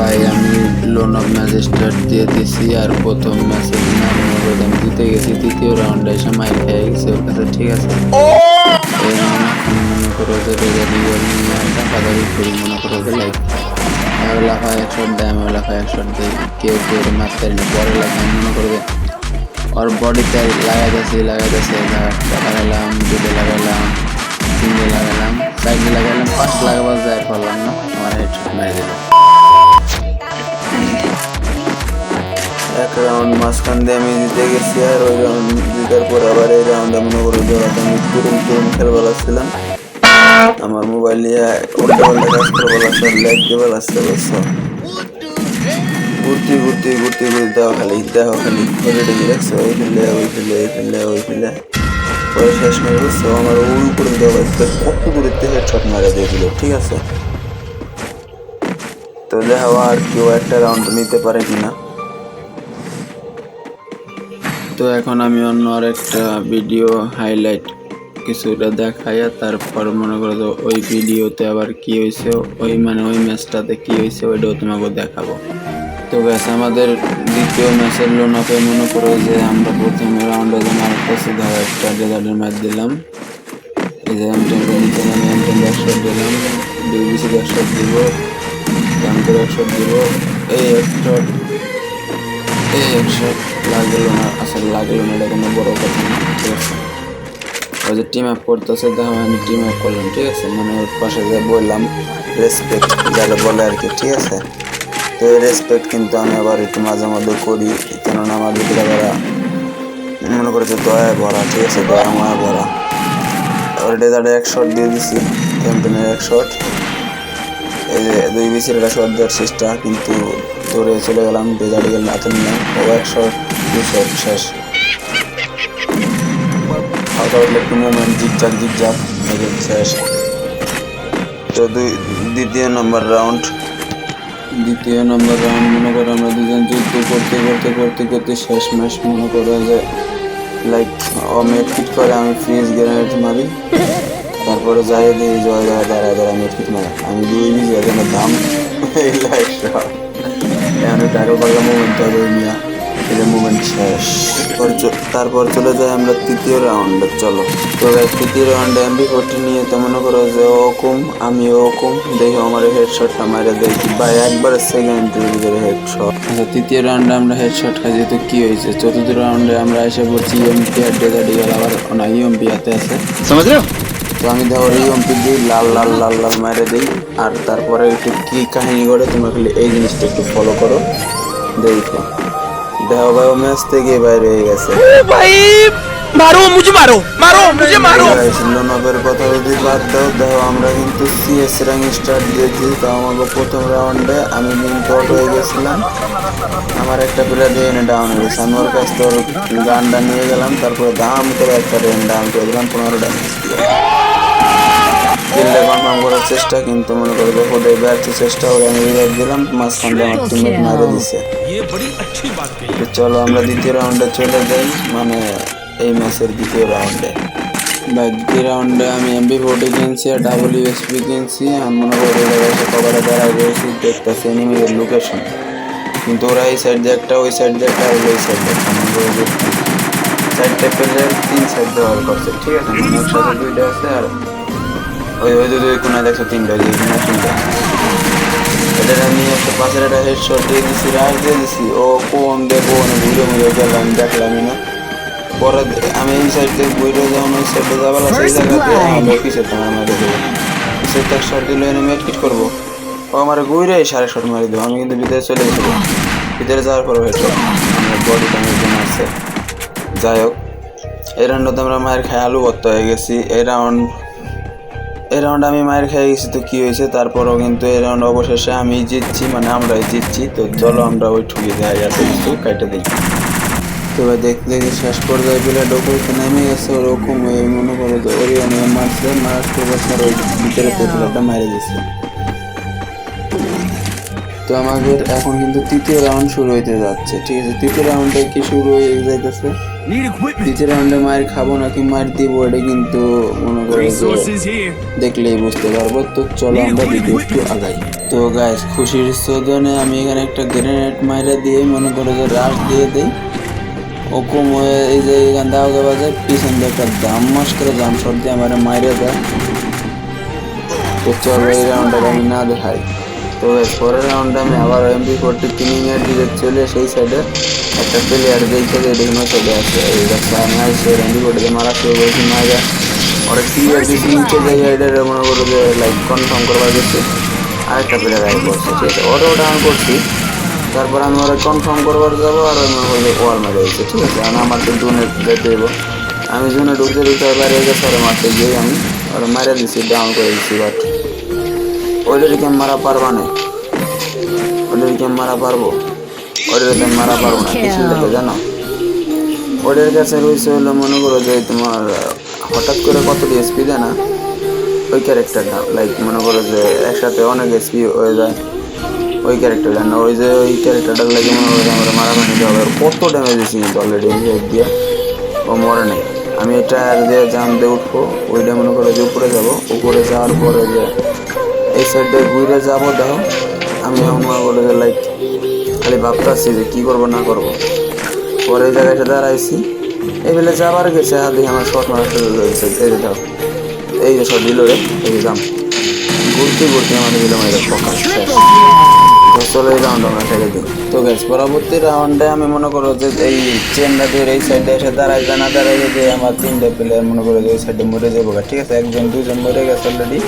ভাই আমি loan of match start দিয়ে দিছি আর প্রথম ম্যাচে আমি দিতে গেছি তৃতীয় রাউন্ডে এসে মাইক খেয়ে গেছি ওর কাছে ঠিক আছে? মনে করো যে রেজাল্ট নিয়ে টাকা দাবি করি মনে করো যে লাইক আমি লাফায় এক শট দেয় আমি লাফায় এক শট দিই কেউ কেউ মারতে পারি না পরে লাফায় মনে করবে ওর বডিতে লাগাইতেছি লাগাইতেছি লাগাইলাম দুটো লাগালাম তিনটে লাগাইলাম সাইডে লাগাইলাম পাঁচটা লাগাবার যায় পারলাম না আমার হেডশট মেরে দিল। এক রাউন্ড মাঝখান দিয়ে আমি জিতে গেছি আর ওই রাউন্ড জিতার পর আবার এই রাউন্ডে মনে করি আমি তুরুম তুরুম খেলবার আসছিলাম আমার মোবাইল নিয়ে উল্টা পাল্টা কাজ করব লাগছে লেগ দেবো লাগছে বুঝছ ঘুরতে ঘুরতে ঘুরতে ঘুরতে দেখো খালি দেখো খালি অলরেডি দেখছ ওই ফেলে ওই ফেলে এই ফেলে ওই ফেলে পরে শেষ মেরে বুঝছ আমার ওই উপরে দেওয়া কত দূরের থেকে শট মারা দিয়েছিল, ঠিক আছে? তো দেখো আর কেউ একটা রাউন্ড নিতে পারে কিনা? তো এখন আমি অন্য আর একটা ভিডিও হাইলাইট কিছুটা দেখাইয়া তারপর মনে করো যে ওই ভিডিওতে আবার কি হয়েছে ওই মানে ওই ম্যাচটাতে কি হয়েছে ওইটাও তোমাকে দেখাবো। তো ব্যাস আমাদের দ্বিতীয় ম্যাচের লোন আপে মনে করো যে আমরা প্রথম রাউন্ডে যেন আরেকটা সিধা একটা ডেজার্টের ম্যাচ দিলাম। এই যে এম টেন দিলাম, দুই এক শট দিব। ক্যাম্পের এক শট দিব এই এক শট এই এক শট লাগল না আসলে লাগল না এটা কোনো বড় কথা না ঠিক আছে ওই যে টিম আপ করতেছে দেখো আমি টিম আপ করলাম ঠিক আছে মানে ওর পাশে যে বললাম রেসপেক্ট যারা বলে আর কি ঠিক আছে তো এই রেসপেক্ট কিন্তু আমি আবার একটু মাঝে মধ্যে করি কেননা আমার ভিতরে আবার মনে করেছে দয়া ভরা ঠিক আছে দয়া মায়া ভরা ওর ডেজার্টে এক শট দিয়ে দিছি ক্যাম্পেনের এক শট দুই বিসির একটা শট চেষ্টা কিন্তু ধরে চলে গেলাম ডেজার্টে গেলে হাতে নিলাম ও এক শট শট শেষ। হালকা উঠলে একটু মুভমেন্ট এই যে শেষ। তো দুই, দ্বিতীয় নম্বর রাউন্ড দ্বিতীয় নম্বর রাউন্ড মনে করো আমরা দুজন যুদ্ধ করতে করতে করতে করতে শেষ ম্যাচ মনে করো যে লাইক ও মেট ফিট করে আমি ফ্রিজ গ্রেনেড মারি। তারপরে যাই দিয়ে জয় জয় দাঁড়ায় দাঁড়ায় আমি ঠিক না আমি দুই মিলি এখন দাম এখন টাকা পারলাম মোমেন্টটা দুই মিয়া এটা মোমেন্ট শেষ। তারপর চলে যাই আমরা তৃতীয় রাউন্ডে চলো। তো তৃতীয় রাউন্ডে এমবি ফোরটি নিয়ে তো মনে করো যে ওকুম আমি ওকুম দেখি আমার হেডশটটা মারে দেখি বা একবার সেকেন্ড ভিতরে হেডশট আচ্ছা তৃতীয় রাউন্ডে আমরা হেডশট খাই, যেহেতু কী হয়েছে? চতুর্থ রাউন্ডে আমরা এসে পড়ছি এমপি আর ডেজার্ট আবার না ইউএমপি হাতে আছে। সমাজ তো আমি দেখো এই অন্তির দিই লাল লাল লাল লাল মেরে দিই আর তারপরে একটু কী কাহিনী করে তোমরা খালি এই জিনিসটা একটু ফলো করো দেখো। দেখো ভাই ও ম্যাচ থেকে বাইরে হয়ে গেছে। ভাই মারো মুঝে মারো মারো মুঝে মারো। শ্রীলঙ্কার কথা যদি বাদ দাও দেখো আমরা কিন্তু সিএস র্যাঙ্ক স্টার্ট দিয়েছি তো আমাকে প্রথম রাউন্ডে আমি কিন্তু অটো হয়ে গেছিলাম। আমার একটা প্লেয়ার রেন ডাউন হয়ে গেছে। আমার কাছ থেকে গানটা নিয়ে গেলাম তারপরে দাম করে একটা রেন ডাউন করে দিলাম পনেরো ডাউন দিয়ে। কিলটা কনফার্ম করার চেষ্টা, কিন্তু মনে করি দেখো ব্যর্থ চেষ্টা করে আমি রিভাইভ দিলাম, মাঝখানে আমার টিমমেট মারে দিছে। তো চলো আমরা দ্বিতীয় রাউন্ডে চলে যাই মানে এই ম্যাচের দ্বিতীয় রাউন্ডে বা রাউন্ডে আমি এমবি ফোর্টি কিনছি, আর ডাবল পি কিনছি আমি মনে করি কভারে দ্বারা রয়েছি, দেখতেছি এনিমিদের লোকেশন কিন্তু ওরা এই সাইড দিয়ে একটা, ওই সাইড দিয়ে একটা, আর ওই সাইড দিয়ে একটা, মনে করো তিন সাইড দেওয়ার করছে, ঠিক আছে? মানে দুইটা আছে, আর ওই ওই দুই কোনায় দেখছ তিনটা ওই কোনায় তিনটা। এটা আমি একটা পাশের একটা হেডশট দিয়ে দিছি রাশ দিয়ে দিছি। ও কোন দিয়ে কোন ঘুরে ঘুরে গেলাম দেখলামই না। পরে আমি এই সাইড থেকে ঘুরে যখন ওই সাইডে যাবার সেই জায়গাতে আমার পিছিয়ে তোমার মারে দেবো। পিছিয়ে তো শট দিলে এনে মেট কিট করব। ও আমার ঘুরে সাড়ে শট মারি দেবো আমি কিন্তু ভিতরে চলে গেছিলাম ভিতরে যাওয়ার পর হেডশট আমার বডিটা জন্য আছে। যাই হোক এই রাউন্ডটাতে আমরা মায়ের খাই আলু ভর্তা হয়ে গেছি। এই রাউন্ড এই রাউন্ড আমি মায়ের খেয়ে গেছি তো কি হয়েছে? তারপরও কিন্তু এই রাউন্ড অবশেষে আমি জিতছি মানে আমরাই জিতছি তো চলো আমরা ওই ঠুকে দেওয়া গেছে কিন্তু কেটে দিই। তো এবার দেখতে দেখি শেষ পর্যায়ে পেলে ডোকোতে নেমে গেছে ওরকম ওই মনে করো তো ওরিয়ন মারছে মারার পর ওই ভিতরে পুতুলাটা মারে দিচ্ছে তো আমাদের এখন কিন্তু তৃতীয় রাউন্ড শুরু হইতে যাচ্ছে। ঠিক আছে তৃতীয় রাউন্ডে কি শুরু হয়ে যাইতেছে? তৃতীয় রাউন্ডে মায়ের খাব নাকি মার দিব এটা কিন্তু মনে করো. দেখলেই বুঝতে পারব। তো চলো আমরা ভিডিও একটু আগাই। তো গাইস খুশির সদনে আমি এখানে একটা গ্রেনেড মাইরা দিয়ে মনে করো যে রাশ দিয়ে দিই। ও কম হয়ে এই যে এখান দাওকে বাজে পিছন দিয়ে একটা দাম মাস করে জাম শট দিয়ে আমার মাইরে দেয়। তো চলো এই রাউন্ডটা আমি না দেখাই। তো পরের রাউন্ডে আমি আবার এমপি ফোরটি কিনিং এর দিকে চলে সেই সাইডে একটা প্লেয়ার দেখে এদিকে চলে আসে। এই দেখছে আমি আসছে এমপি ফোরটিতে মারা শুরু করেছি, মারা ওরা ক্লিয়ার দিয়েছি নিচে এটা মনে করো যে লাইক কনফার্ম করবার গেছে আরেকটা প্লেয়ার আগে করছে, ঠিক আছে ওটা ওটা আমি করছি। তারপর আমি ওরা কনফার্ম করবার যাব আর আমি ওই ওয়াল মেরে দিয়েছি, ঠিক আছে, আর আমার তো জুনে দেবো আমি জুনে ঢুকতে ঢুকতে বাইরে গেছে ওরা মারতে গিয়ে আমি ওরা মেরে দিচ্ছি ডাউন করে দিচ্ছি বাট ওদেরকে মারা পারবা না। ওদেরকে মারা পারব। ওদেরকে মারা পারব না, কিছু দেখে জানো? ওদের কাছে রয়েছে হলো, মনে করো যে তোমার, হঠাৎ করে কত এসপি দেয় না? ওই ক্যারেক্টারটা লাইক মনে করো যে একসাথে অনেক এসপি হয়ে যায়। ওই ক্যারেক্টারটা না, ওই যে ওই ক্যারেক্টারটার লাগে মনে করো আমরা মারা নিতে হবে কত ড্যামেজ দিয়েছি কিন্তু অলরেডি দিয়ে। ও মরে নেই। আমি এটা আর দিয়ে জাম দিয়ে উঠবো, ওইটা মনে করো যে উপরে যাব। উপরে যাওয়ার পরে যে সাইডে ঘুরে যাব, দেখো। আমি করো যে লাইক খালি ভাবতেছি যে কী করব, না করব। পরে জায়গাটা দাঁড়াইছি। এই বেলে যাবার গেছে হাত আমার শর্ট মারা শুরু হয়েছে এই দাও, এই যে শর্ট দিল রে, এই দাম ঘুরতে ঘুরতে আমার দিল ফোকাস তো চলো রাউন্ড আমরা ছেড়ে দিই তো গ্যাস পরবর্তী রাউন্ডে আমি মনে করো যে, এই চেনটা দিয়ে এই সাইডে এসে দাঁড়াই না দাঁড়াই যে আমার তিনটে প্লেয়ার মনে করো যে, এই সাইডে মরে যাব। ঠিক আছে, একজন, দুজন মরে গেছে অলরেডি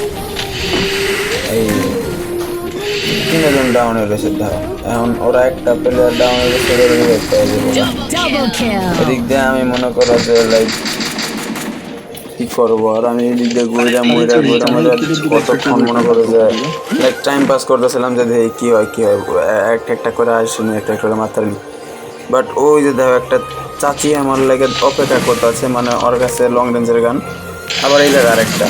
তিনজন ডাউন হয়ে গেছে এখন ওরা একটা প্লেয়ার ডাউন হয়ে গেছে. এদিক দিয়ে আমি মনে করো যে লাইক কি করব? আর আমি এদিক দিয়ে ঘুরে মুড়ে ঘুরে মুড়ে কতক্ষণ মনে করো যে লাইক টাইম পাস করতেছিলাম যে দেখি কি হয় কি হয় একটা একটা করে আসিনি একটা একটা করে মাত্রানি বাট ওই যে দেখো একটা চাচি আমার লাগে অপেক্ষা করতেছে মানে ওর কাছে লং রেঞ্জের গান আবার এই জায়গা আরেকটা।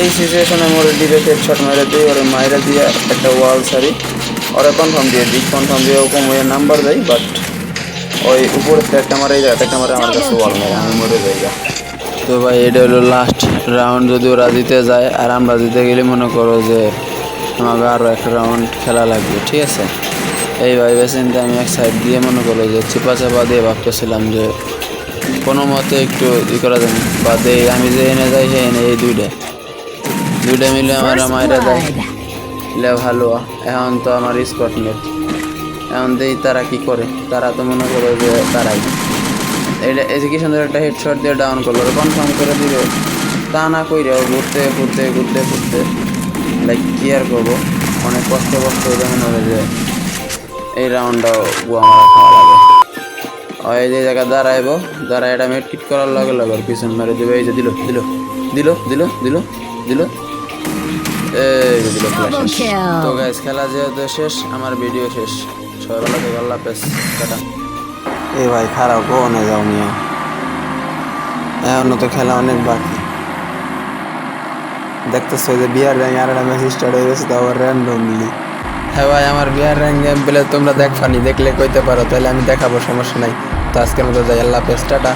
এই সিচুয়েশনে ওর ডিরেক্ট হেডশট মেরে দিই ওর মাইরা দিয়ে একটা ওয়াল সারি ওরা কনফার্ম দিয়ে দিই কনফার্ম দিয়ে ওরকম ওই নাম্বার দেয় বাট ওই উপরে একটা মারে, এই জায়গাটা একটা মারে, আমার কাছে ওয়াল মেরে আমি মরে যাই তো ভাই, এটা হলো লাস্ট রাউন্ড যদি ওরা জিতে যায়, আর আমরা জিতে গেলে মনে করো যে আমাকে আরও একটা রাউন্ড খেলা লাগবে, ঠিক আছে? এই ভাই বেসিনটা আমি এক সাইড দিয়ে মনে করো যে চিপা চাপা দিয়ে ভাবতেছিলাম যে কোনো মতে একটু ই করা যায় বা দেই আমি যে এনে যাই, সে এনে, এই দুইটা। দুইটা মিলে আমার মায়েরা দেয়. লে ভালো। এখন তো আমার স্পট নেট এখন দেই তারা কি করে? তারা তো মনে করো যে তারাই। এটা যে কি সুন্দর একটা হেডশট দিয়ে ডাউন করল। কনফার্ম করে দিবে তা না কইরে ঘুরতে ঘুরতে ঘুরতে ঘুরতে লাইক কি আর করব? অনেক কষ্ট কষ্ট হয়ে মনে হবে যে এই রাউন্ডটাও গুয়া মারা খাওয়া লাগে। এই যে জায়গা দাঁড়াইবো দাঁড়ায় এটা মেট কিট করার লগে লগে পিছন মেরে দেবে। এই যে দিল দিল দিল দিল দিল দিল। তো গাইস খেলা যেহেতু শেষ আমার ভিডিও শেষ। সবাই ভালো থেকে আল্লাহ হাফেজ। টাটা। এই ভাই খারাপ কোনে যাও নিয়ে এখনও তো খেলা অনেক বাকি। দেখতেছো যে বিয়ার র্যাঙ্ক আর একটা ম্যাচ স্টার্ট হয়ে গেছে তাও র্যান্ডমলি হ্যাঁ ভাই আমার বিয়ার র্যাঙ্ক গেম পেলে তোমরা দেখফানি দেখলে কইতে পারো তাহলে আমি দেখাবো সমস্যা নাই। তো আজকের মতো যাই আল্লাহ হাফেজ টাটা।